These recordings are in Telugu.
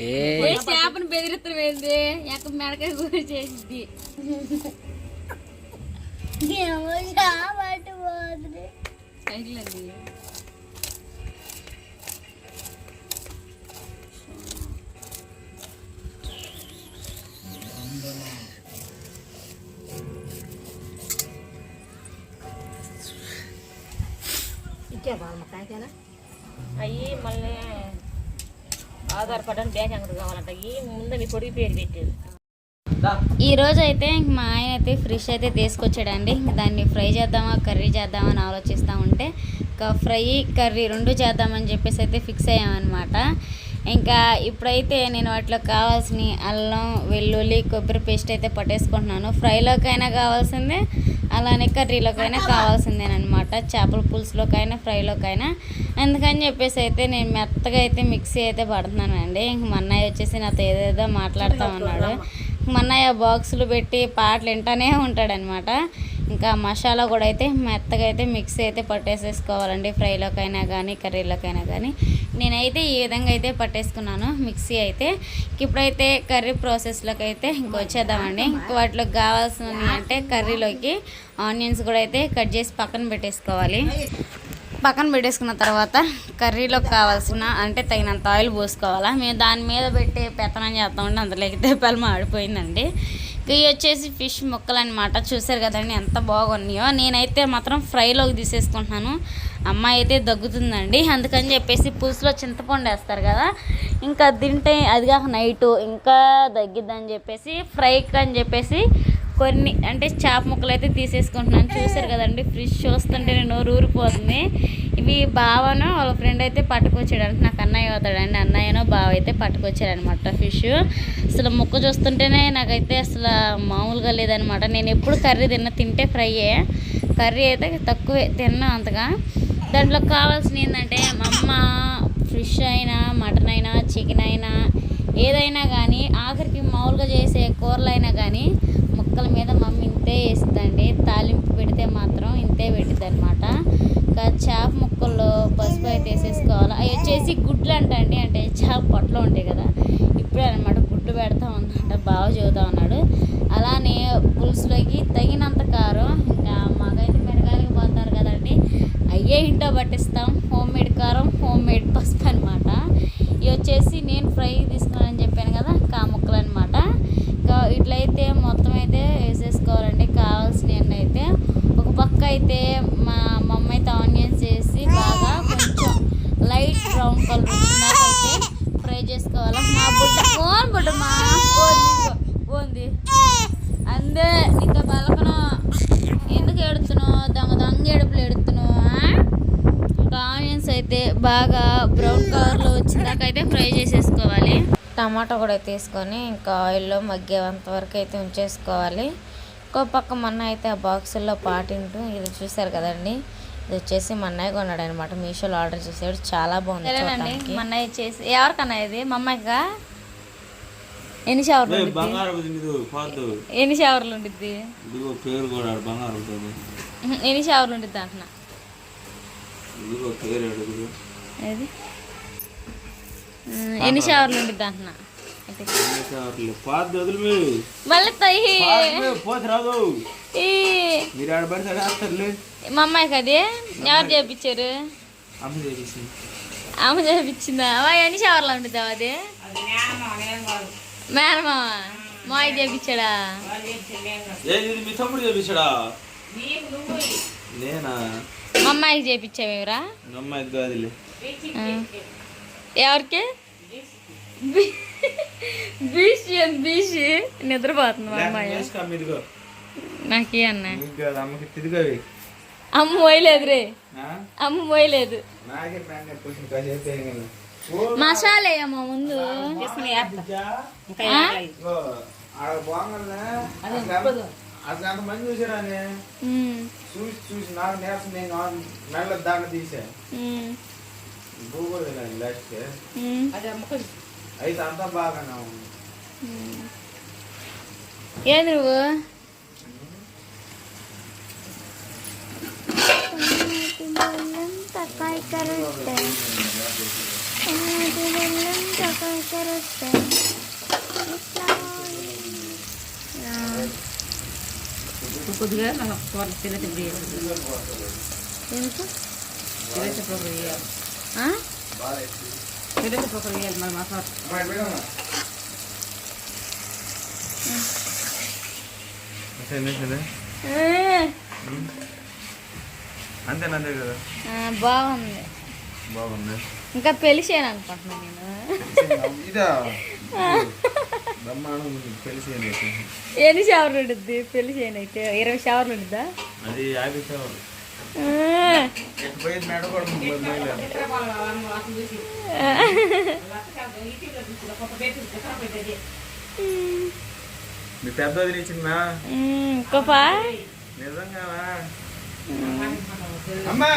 ఏ చేపను బెదిరిత్తం ఏంది ఎక్క మెడకాయ కూర చేసింది సైకిల్ అది అవి మళ్ళీ ఆధారపడని బ్యాంక్ అంగడి కావాలంట. ఈ ముందు మీ కొడుకు పేరు పెట్టేది. ఈ రోజు అయితే ఇంక మా ఆయన అయితే ఫిష్ అయితే తీసుకొచ్చాడండి. దాన్ని ఫ్రై చేద్దామా కర్రీ చేద్దామా అని ఆలోచిస్తూ ఉంటే ఇంకా ఫ్రై కర్రీ రెండు చేద్దామని చెప్పేసి అయితే ఫిక్స్ అయ్యామన్నమాట. ఇంకా ఇప్పుడైతే నేను వాటిలో కావాల్సిన అల్లం వెల్లుల్లి కొబ్బరి పేస్ట్ అయితే పట్టేసుకుంటున్నాను. ఫ్రైలోకైనా కావాల్సిందే అలానే కర్రీలోకైనా కావాల్సిందేనమాట చేపల పులుసులోకైనా ఫ్రైలోకైనా. అందుకని చెప్పేసి అయితే నేను మెత్తగా అయితే మిక్సీ అయితే పడుతున్నానండి. ఇంక మా అన్నయ్య వచ్చేసి నాతో ఏదేదో మాట్లాడుతూ ఉన్నాడు మా అన్నయ్య బాక్సులు పెట్టి పాటలు వింటానే ఉంటాడనమాట ఇంకా మసాలా కూడా అయితే మెత్తగా అయితే మిక్సీ అయితే పట్టేసేసుకోవాలండి. ఫ్రైలోకైనా కానీ కర్రీలోకైనా కానీ నేనైతే ఈ విధంగా అయితే పట్టేసుకున్నాను మిక్సీ అయితే. ఇప్పుడైతే కర్రీ ప్రాసెస్లోకి అయితే ఇంకొచ్చేద్దామండి ఇంక వాటిలోకి కావాల్సినవి అంటే కర్రీలోకి ఆనియన్స్ కూడా అయితే కట్ చేసి పక్కన పెట్టేసుకోవాలి. పక్కన పెట్టేసుకున్న తర్వాత కర్రీలోకి కావాల్సిన అంటే తగినంత ఆయిల్ పోసుకోవాలా. మేము దాని మీద పెట్టి పెత్తనం చేస్తామంటే అందులోకి తెప్పాలు మాడిపోయిందండి. ఇవి వచ్చేసి ఫిష్ ముక్కలు అనమాట చూసారు కదండి ఎంత బాగున్నాయో. నేనైతే మాత్రం ఫ్రైలోకి తీసేసుకుంటున్నాను. అమ్మాయి అయితే దగ్గుతుందండి. అందుకని చెప్పేసి పులుసులో చింతపండు వేస్తారు కదా. ఇంకా తింటే అది కాక నైట్ ఇంకా దగ్గిద్దని చెప్పేసి ఫ్రైకి అని చెప్పేసి కొన్ని అంటే చేప ముక్కలు అయితే తీసేసుకుంటున్నాను. చూసారు కదండి ఫిష్ చూస్తుంటే నోరు ఊరిపోతుంది. ఇవి బావను వాళ్ళ ఫ్రెండ్ అయితే పట్టుకొచ్చాడంటే. నాకు అన్నయ్య అవుతాడండి. అన్నయ్యనో బావ అయితే పట్టుకొచ్చాడనమాట ఫిష్. అసలు ముక్క చూస్తుంటేనే నాకైతే అసలు మామూలుగా లేదనమాట. నేను ఎప్పుడు కర్రీ తిన్న తింటే ఫ్రైయే. కర్రీ అయితే తక్కువే తిన్నా అంతగా. దాంట్లో కావాల్సిన ఏంటంటే మా అమ్మ ఫిష్ అయినా మటన్ అయినా చికెన్ అయినా ఏదైనా కానీ ఆఖరికి మామూలుగా చేసే కూరలు అయినా కానీ ముక్కల మీద మమ్మీ ఇంతే వేస్తుందండి తాలింపు పెడితే మాత్రం ఇంతే పెట్టిద్ది అనమాట ఇంకా చేప ముక్కల్లో పసుపు అయితే వేసేసుకోవాలి. అవి వచ్చేసి గుడ్లు అంటండి అంటే చేప పొట్టలో ఉంటాయి కదా. ఇప్పుడే అనమాట గుడ్లు పెడతా ఉందంట బాగా చదువుతా ఉన్నాడు. అలానే పులుసులోకి తగినంత కారం ఇంకా మాకైతే మిరగాయలకి పోతారు కదండి. అయ్యే ఇంట్లో పట్టిస్తాం. హోమ్ మేడ్ కారం హోమ్ మేడ్ పసుపు అనమాట ఇవి వచ్చేసి నేను ఫ్రై తీసుకోవాలని చెప్పాను కదా కా ముక్కలు అనమాట ఇంకా ఇట్లయితే మొత్తం అయితే వేసేసుకోవాలండి కావాల్సినవన్నీ అయితే ఒక పక్క అయితే మా మమ్మ అయితే ఆనియన్స్ వేసి బాగా కొంచెం లైట్ బ్రౌన్ ఫ్రై చేసుకోవాలి? మా బుడ్డ ఫోన్ బుడ్డ మా పోంది అందే నీతో బలకను ఎందుకు ఎడుతున్నావు దొంగ దొంగ ఏడుపులు ఎడుతున్నావు ఇంకా ఆనియన్స్ అయితే బాగా బ్రౌన్ కలర్లో వచ్చిందాక అయితే ఫ్రై చేసేసుకోవాలి. టమాటా కూడా తీసుకొని ఇంకా ఆయిల్లో మగ్గేంత వరకు అయితే ఉంచేసుకోవాలి. ఇంకో పక్క మొన్న అయితే ఆ బాక్సుల్లో పాటింటూ ఇది చూసారు కదండి? ఇది వచ్చేసి మా అన్నయ్య కొన్నాడు అనమాట మీషోలో ఆర్డర్ చేసాడు. చాలా బాగుంది చూడటానికి. మా అన్నయ్య చేసి ఎవరికన్నా ఇది? మా అమ్మాయిగా ఎన్ని షవర్లు ఎన్ని షవర్లు ఉండిద్ది? ఎన్ని షవర్లు ఉండిద్ది అంటున్నా? ఎన్ని షవర్లు ఉండిద్ది అంటున్నా? మళ్ళీ తయ్యి పోతే రాదు. ఈ మీరు ఆడ పడితే వేస్తారులే మా అమ్మాయికి అది ఎవరు చేపించారు? అమ్మ చేపించిందా. ఎన్ని షవర్లు ఉండిద్దాం అది? మేనమామ మాయ చేపించాడా? మీ తమ్ముడు చేపించాడా? నేనా మా అమ్మాయికి చేపించావేవరా అమ్మాయికి కాదులే. ఎవరికి? బీసి అని బీసి నిద్రపోతుంది మా అమ్మాయి నాకే అన్న అమ్మకి తిరిగవి అమ్మ మోయలేదు రే అమ్మ మోయలేదు నాకే ప్యాంట్ పోసిన కాసేపు ఏం కదా ఓ, మసాలా అమ్మ ముందు ఆ? ఇదిగో, ఆడ బాగుందా అసలు అసలు ఎంతమంది చూసారానే ఉమ్, చూసి చూసి నాకు నేర్చుకుని నేను మెల్ల దాకా తీసా ఉమ్, భూగోళ లాస్ట్ ఉమ్. అయితే అంతా బాగానే ఉంది ఏది నువ్వు Kau juga nak kuat sila terbiar. Siapa? Sila terpakai. Hah? Sila terpakai. Malam asal. Baik, baik. Eh. Hmm. Sini, sini. Eh. అంతే కదా? బాగుంది. బాగుంది. ఇంకా పెళ్ళి చేయను అనుకుంటున్నా నేను. ఇదా? బ్రహ్మాండం పెళ్ళి ఎన్ని షవర్లు ఉండుద్ది పెళ్ళి చేయను అయితే ఇరవై షవర్లు ఉండిద్దా? అది యాభై మీ పెద్ద నిజంగా అమ్మా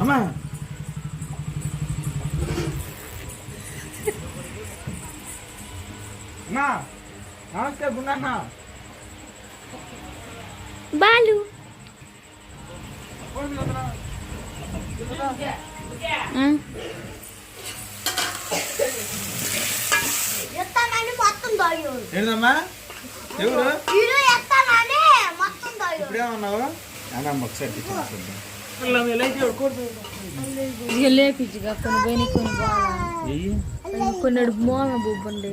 అమ్మా అమ్మా నమస్తే గుండన్న బాలు ఆ, ఎత్తానని మొత్తం దాయోడు ఏంటమ్మా ఎవరు? ఇప్పుడేమన్నావు అన్నమ్మ ఒకసారి టిఫిన్ చూద్దాం. ఇక లేపిచ్చుగా కొన్ని పోయినాయి కొన్ని బాగా కొన్ని మోమ బొబ్బండి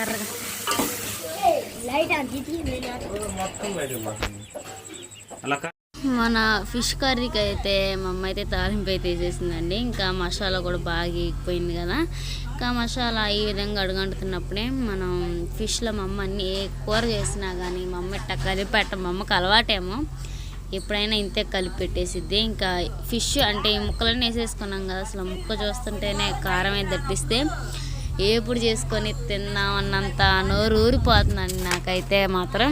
ఎర్రగా. లైట్ మొత్తం అలా మన ఫిష్ కర్రీకి అయితే మా అమ్మ అయితే తాలింపు అయితే వేసేసిందండి ఇంకా మసాలా కూడా బాగా ఎక్కిపోయింది కదా. ఇంకా మసాలా ఈ విధంగా అడుగంటున్నప్పుడే మనం ఫిష్లో మా అమ్మ అన్ని ఏ కూర చేసినా కానీ మా అమ్మ ఇట్ట కలిపి పెట్ట మా అమ్మకి అలవాటేమో ఎప్పుడైనా ఇంతే కలిపి పెట్టేసిద్ది. ఇంకా ఫిష్ అంటే ఈ ముక్కలన్నీ వేసేసుకున్నాం కదా అసలు ముక్క చూస్తుంటేనే కారం అయితే దట్టిస్తే ఎప్పుడు చేసుకొని తిన్నామన్నంత నోరు ఊరిపోతుందండి నాకైతే మాత్రం.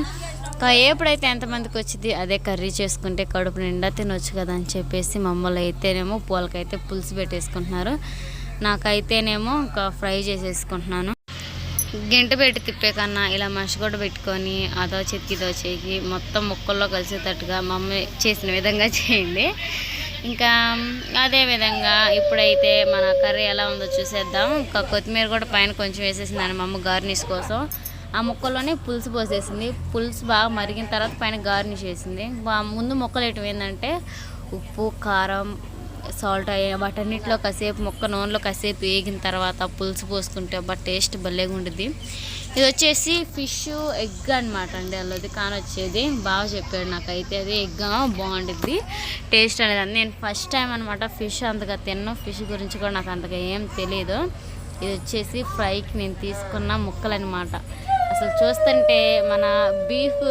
ఎప్పుడైతే ఎంతమందికి వచ్చింది అదే కర్రీ చేసుకుంటే కడుపు నిండా తినొచ్చు కదా అని చెప్పేసి మమ్మల్ని అయితేనేమో పూలకైతే పులుసు పెట్టేసుకుంటున్నారు. నాకైతేనేమో ఇంకా ఫ్రై చేసేసుకుంటున్నాను. గింట పెట్టి తిప్పే కన్నా ఇలా మసిగొడ్డ పెట్టుకొని అదో చెక్కి ఇదో చేకి మొత్తం ముక్కల్లో కలిసేటట్టుగా మమ్మీ చేసిన విధంగా చేయండి. ఇంకా అదే విధంగా ఇప్పుడైతే మన కర్రీ ఎలా ఉందో చూసేద్దాం ఇంకా కొత్తిమీర కూడా పైన కొంచెం వేసేసిందని మా అమ్మ గార్నిష్ కోసం ఆ ముక్కలోనే పులుసు పోసేసింది. పులుసు బాగా మరిగిన తర్వాత పైన గార్నిష్ వేసింది ముందు ముక్కలు వేయటం ఏంటంటే ఉప్పు కారం సాల్ట్ అయ్యే వాటన్నిటిలో కాసేపు మొక్క నూనెలో కాసేపు వేగిన తర్వాత పులుసు పోసుకుంటే బట్ టేస్ట్ భలేగా ఉంటుంది ఇది వచ్చేసి ఫిష్ ఎగ్ అనమాట అండి అల్లది కానీ వచ్చేది బాగా చెప్పాడు నాకైతే. అది ఎగ్ బాగుంటుంది టేస్ట్ అనేది నేను ఫస్ట్ టైం అనమాట ఫిష్ అంతగా తిన్నాను ఫిష్ గురించి కూడా నాకు అంతగా ఏం తెలియదు ఇది వచ్చేసి ఫ్రైకి నేను తీసుకున్న ముక్కలు అనమాట అసలు చూస్తుంటే మన బీఫ్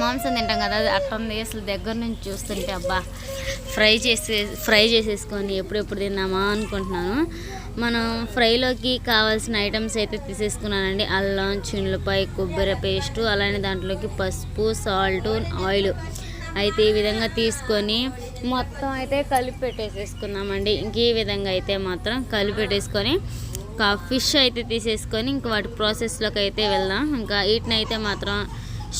మాంసం తింటాం కదా అది అట్టుంది అసలు దగ్గర నుంచి చూస్తుంటే అబ్బా ఫ్రై చేసే ఫ్రై చేసేసుకొని ఎప్పుడెప్పుడు తిన్నామా అనుకుంటున్నాను. మనం ఫ్రైలోకి కావాల్సిన ఐటమ్స్ అయితే తీసేసుకున్నానండి. అల్లం చిండ్లపాయ కొబ్బరి పేస్టు అలానే దాంట్లోకి పసుపు సాల్ట్ ఆయిల్ అయితే ఈ విధంగా తీసుకొని మొత్తం అయితే కలిపి పెట్టేసేసుకున్నామండి. ఇంక ఈ విధంగా అయితే మాత్రం కలిపి పెట్టేసుకొని ఒక ఫిష్ అయితే తీసేసుకొని ఇంక వాటి ప్రాసెస్లోకి అయితే వెళ్దాం. ఇంకా వీటిని అయితే మాత్రం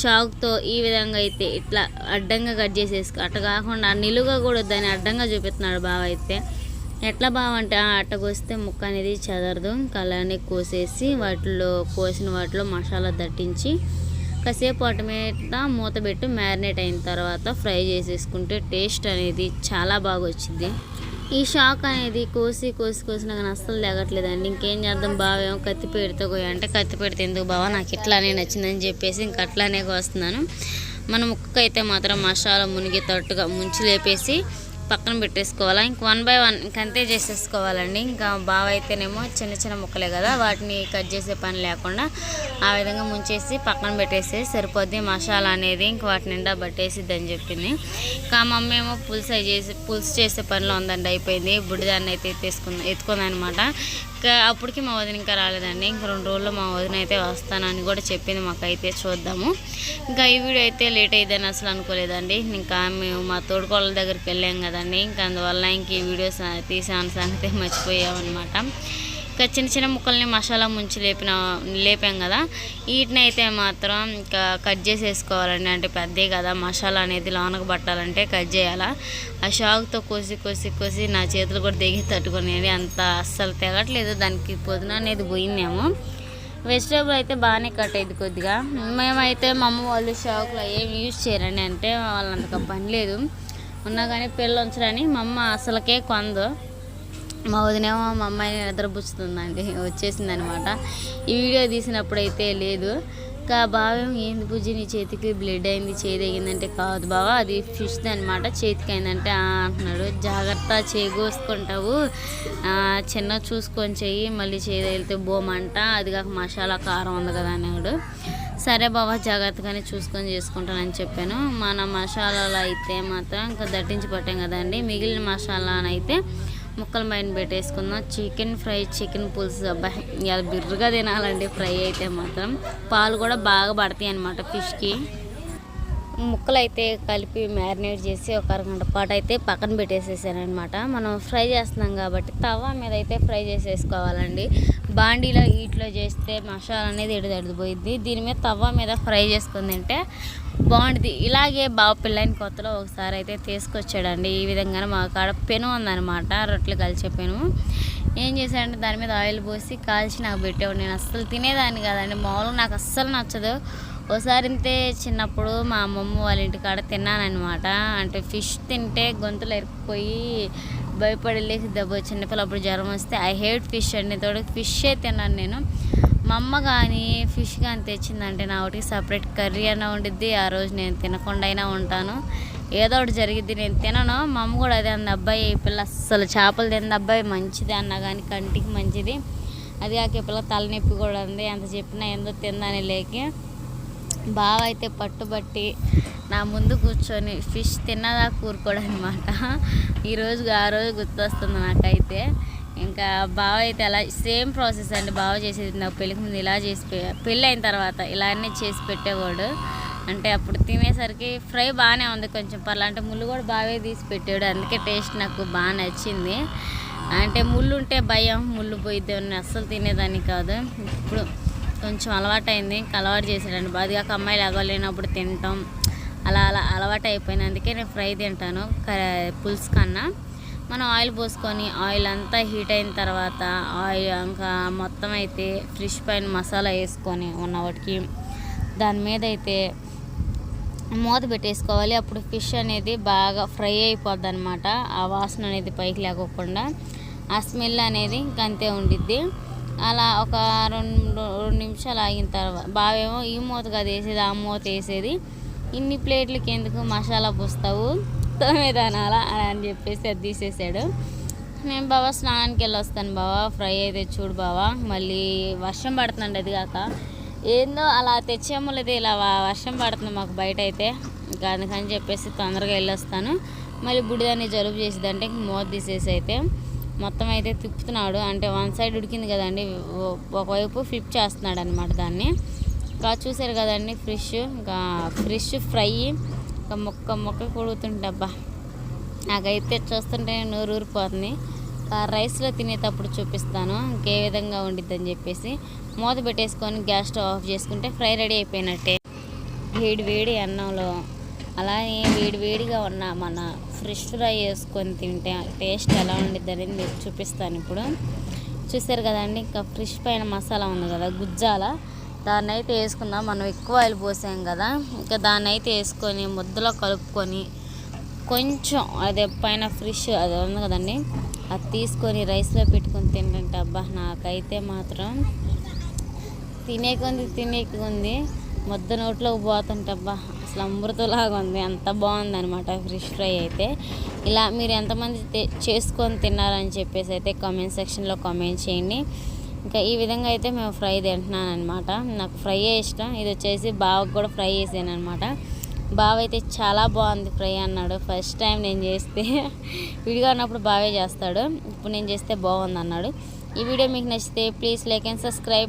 షాక్తో ఈ విధంగా అయితే ఇట్లా అడ్డంగా కట్ చేసేసుకో అట్ట కాకుండా నిలుగా కూడా దాన్ని అడ్డంగా చూపిస్తున్నాడు బావ అయితే. ఎట్లా బావంటే ఆ అట్ట ముక్క అనేది చెదరదు. ఇంకా అలానే కోసేసి వాటిలో కోసిన వాటిలో మసాలా దట్టించి కాసేపు వాటి మీద మూత పెట్టి మ్యారినేట్ అయిన తర్వాత ఫ్రై చేసేసుకుంటే టేస్ట్ అనేది చాలా బాగా వచ్చింది. ఈ షాక్ అనేది కోసి కోసి కోసినా కానీ అస్సలు తగ్గట్లేదండి ఇంకేం చేద్దాం బావేమో కత్తి పెడితే కోయ అంటే కత్తి పెడితే ఎందుకు బావా? నాకు ఇట్లానే నచ్చిందని చెప్పేసి ఇంక అట్లానే కోస్తున్నాను. మన ముక్కకైతే మాత్రం మసాలా మునిగి తట్టుగా ముంచి లేపేసి పక్కన పెట్టేసుకోవాలా? ఇంక వన్ బై వన్ ఇంకంతే చేసేసుకోవాలండి. ఇంకా బావ అయితేనేమో చిన్న చిన్న ముక్కలే కదా వాటిని కట్ చేసే పని లేకుండా ఆ విధంగా ముంచేసి పక్కన పెట్టేసి సరిపోద్ది. మసాలా అనేది ఇంక వాటి నిండా పట్టేసిద్ది అని చెప్పింది. ఇంకా మా ఏమో పులుసు చేసి పులుసు చేసే పనిలో ఉందండి అయిపోయింది. బుడిదాన్ని అయితే ఎత్తేసుకుంది ఎత్తుకుందనమాట. ఇంకా అప్పటికి మా వదిన ఇంకా రాలేదండి. ఇంక రెండు రోజుల్లో మా వదిన అయితే వస్తానని కూడా చెప్పింది మాకైతే చూద్దాము. ఇంకా ఈ వీడియో అయితే లేట్ అయిందని అసలు అనుకోలేదండి. ఇంకా మేము మా తోడుకోళ్ళ దగ్గరికి వెళ్ళాం కదండి. ఇంకా అందువల్ల ఇంక ఈ వీడియోస్ తీసాను సంగతి మర్చిపోయామన్నమాట. ఇంకా చిన్న చిన్న ముక్కల్ని మసాలా ముంచి లేపిన లేపాం కదా. వీటిని అయితే మాత్రం ఇంకా కట్ చేసేసుకోవాలండి. అంటే పెద్దే కదా మసాలా అనేది లోనకు పట్టాలంటే కట్ చేయాలా. ఆ షాక్తో కోసి కోసి కోసి నా చేతులు కూడా దిగి తట్టుకునేది అంత అస్సలు తెగట్లేదు. దానికి పొదున అనేది పోయిందేమో వెజిటేబుల్ అయితే బాగానే కట్ అయింది కొద్దిగా. మేమైతే మా అమ్మ వాళ్ళు షాక్లో ఏం యూజ్ చేయరండి. అంటే వాళ్ళంతగా పని లేదు. ఉన్నా కానీ పిల్లలు ఉంచరని మా అమ్మ అసలుకే కొందు. మా వదినేమో మా అమ్మాయిని నిద్రపుచ్చుతుందండి వచ్చేసింది అనమాట ఈ వీడియో తీసినప్పుడైతే లేదు. ఇంకా భావం ఏంది పూజ నీ చేతికి బ్లడ్ అయింది చేతి కాదు బావా అది ఫిష్ అనమాట. చేతికి అయిందంటే "ఆ" అంటున్నాడు జాగ్రత్త చేగోసుకుంటావు చిన్న చూసుకొని చెయ్యి మళ్ళీ చేతి వెళ్తే బోమంట అది కాక మసాలా కారం ఉంది కదా అన్నాడు సరే బాబా జాగ్రత్తగానే చూసుకొని చేసుకుంటానని చెప్పాను. మన మసాలాలో అయితే మాత్రం ఇంకా దట్టించి పట్టాం కదండి మిగిలిన మసాలానైతే ముక్కల పైన పెట్టేసుకుందాం చికెన్ ఫ్రై చికెన్ పులుసు. అబ్బాయి ఇలా బిర్రుగా తినాలండి ఫ్రై అయితే మాత్రం. పాలు కూడా బాగా పడతాయి అనమాట ఫిష్కి. ముక్కలు అయితే కలిపి మ్యారినేట్ చేసి ఒక అరగంట పాటు అయితే పక్కన పెట్టేసేసానమాట మనం ఫ్రై చేస్తున్నాం కాబట్టి తవా మీద అయితే ఫ్రై చేసేసుకోవాలండి. బాండీలో హీట్లో చేస్తే మసాలా అనేది ఎడుదడిపోయింది దీని మీద తవ్వ మీద ఫ్రై చేసుకుని తింటే బాగుంటుంది ఇలాగే బావ పిల్లని కొత్తలో ఒకసారి అయితే తీసుకొచ్చాడండి. ఈ విధంగానే మా కాడ పెను ఉందన్నమాట. రొట్టెలు కలిసే పెను. ఏం చేశాడంటే దాని మీద ఆయిల్ పోసి కాల్చి నాకు పెట్టేవాడు. నేను అస్సలు తినేదాన్ని కాదండి. మామూలుగా నాకు అస్సలు నచ్చదు. ఒకసారి ఇంతే చిన్నప్పుడు మా అమ్మమ్మ వాళ్ళ ఇంటికాడ తిన్నానమాట అంటే ఫిష్ తింటే గొంతులు ఎరికిపోయి భయపడి లేచి దెబ్బ చిన్నపిల్లప్పుడు జ్వరం వస్తే ఐ హేట్ ఫిష్ అండి. తోడు ఫిషే తిన్నాను నేను. మా అమ్మ కానీ ఫిష్ కానీ తెచ్చిందంటే నా ఒకటి సపరేట్ కర్రీ అయినా ఉండిద్ది ఆ రోజు నేను తినకుండా అయినా ఉంటాను. ఏదో ఒకటి జరిగిద్ది నేను తినను. మా అమ్మ కూడా అదే అంది అబ్బాయి ఈ పిల్ల అస్సలు చేపలు తింది అబ్బాయి మంచిది అన్నా కానీ కంటికి మంచిది. అది కాక ఈ పిల్ల తలనొప్పి కూడా ఉంది ఎంత చెప్పినా ఏందో తిందని లేకి బావ అయితే పట్టుబట్టి నా ముందు కూర్చొని ఫిష్ తిన్నదా కూరుకోడనమాట ఈరోజు ఆ రోజు గుర్తొస్తుంది నాకైతే. ఇంకా బావ అయితే అలా సేమ్ ప్రాసెస్ అండి. బావ చేసేది నాకు పెళ్ళికి ముందు ఇలా చేసి పెళ్ళి అయిన తర్వాత ఇలానే చేసి పెట్టేవాడు. అంటే అప్పుడు తినేసరికి ఫ్రై బాగానే ఉంది కొంచెం పర్లా. అంటే ముళ్ళు కూడా బాగా తీసి పెట్టాడు అందుకే టేస్ట్ నాకు బాగా నచ్చింది. అంటే ముళ్ళు ఉంటే భయం ముళ్ళు పోయిద్ది అని అస్సలు తినేదాన్ని కాదు. ఇప్పుడు కొంచెం అలవాటైంది. ఇంకా అలవాటు చేసాడండి అది ఒక అమ్మాయిలు ఎగలేనప్పుడు తింటాం అలా అలా అలవాటు అయిపోయింది అందుకే నేను ఫ్రై తింటాను. క- పులుసు కన్నా. మనం ఆయిల్ పోసుకొని ఆయిల్ అంతా హీట్ అయిన తర్వాత ఆయిల్ ఇంకా మొత్తం అయితే ఫిష్ పైన మసాలా వేసుకొని ఉన్న వాటికి దాని మీద అయితే మూత పెట్టేసుకోవాలి. అప్పుడు ఫిష్ అనేది బాగా ఫ్రై అయిపోద్ది అనమాట ఆ వాసన అనేది పైకి లేకోకుండా ఆ స్మెల్ అనేది ఇంకా అంతే ఉండిద్ది. అలా ఒక రెండు రెండు నిమిషాలు ఆగిన తర్వాత బావేమో ఈ మూత కాదు వేసేది ఆ మూత వేసేది. ఇన్ని ప్లేట్లకి ఎందుకు మసాలా పూస్తావు? మొత్తం మీద అనాలా అని చెప్పేసి అది తీసేసాడు. నేను బావా స్నానానికి వెళ్ళి వస్తాను బావా ఫ్రై అయితే చూడు బావా మళ్ళీ వర్షం పడుతుందండి అది కాక. ఏందో అలా తెచ్చేమో లేదు ఇలా వర్షం పడుతుంది మాకు బయట అయితే. ఇంకా అందుకని చెప్పేసి తొందరగా వెళ్ళొస్తాను మళ్ళీ బుడిదాన్ని జలుబు చేసేదంటే మోత తీసేసి అయితే మొత్తం అయితే తిప్పుతున్నాడు. అంటే వన్ సైడ్ ఉడికింది కదండి ఒకవైపు ఫ్లిప్ చేస్తున్నాడు అనమాట దాన్ని. ఇంకా చూసారు కదండి ఫిష్ ఇంకా ఫిష్ ఫ్రై ఇంకా మొక్క మొక్క కొడుతుంటబ్బా నాకైతే చూస్తుంటే నోరు ఊరిపోతుంది ఆ రైస్లో తినేటప్పుడు చూపిస్తాను. ఇంకే విధంగా ఉండిద్దని చెప్పేసి మూత పెట్టేసుకొని గ్యాస్ స్టవ్ ఆఫ్ చేసుకుంటే ఫ్రై రెడీ అయిపోయినట్టే. వేడి వేడి అన్నంలో అలానే వేడి వేడిగా ఉన్న మన ఫ్రెష్ ఫ్రై వేసుకొని తింటే టేస్ట్ ఎలా ఉండిద్ది అనేది మీకు చూపిస్తాను ఇప్పుడు. చూసారు కదండి ఇంకా ఫ్రిష్ పైన మసాలా ఉంది కదా గుజ్జాల? దాన్ని అయితే వేసుకుందాం. మనం ఎక్కువ ఆయిల్ పోసాం కదా. ఇంకా దాన్ని అయితే వేసుకొని ముద్దలో కలుపుకొని కొంచెం అదే పైన ఫ్రిష్ అది ఉంది కదండి. అది తీసుకొని రైస్లో పెట్టుకొని తింటుంటే అబ్బా నాకైతే మాత్రం తినేకుంది తినేకుంది. ముద్ద నోట్లోకి పోతుంటే అబ్బా అసలు అమృతలాగా ఉంది. అంత బాగుంది అనమాట ఫిష్ ఫ్రై అయితే. ఇలా మీరు ఎంతమంది చేసుకొని తిన్నారని చెప్పేసి అయితే కామెంట్ సెక్షన్లో కామెంట్ చేయండి. ఇంకా ఈ విధంగా అయితే మేము ఫ్రై తింటున్నాను అనమాట నాకు ఫ్రై ఇష్టం. ఇది వచ్చేసి బావకు కూడా ఫ్రై చేసాను అనమాట బావ అయితే చాలా బాగుంది ఫ్రై అన్నాడు. ఫస్ట్ టైం నేను చేస్తే. విడిగా ఉన్నప్పుడు బావే చేస్తాడు. ఇప్పుడు నేను చేస్తే బాగుంది అన్నాడు ఈ వీడియో మీకు నచ్చితే ప్లీజ్ లైక్ అండ్ సబ్స్క్రైబ్.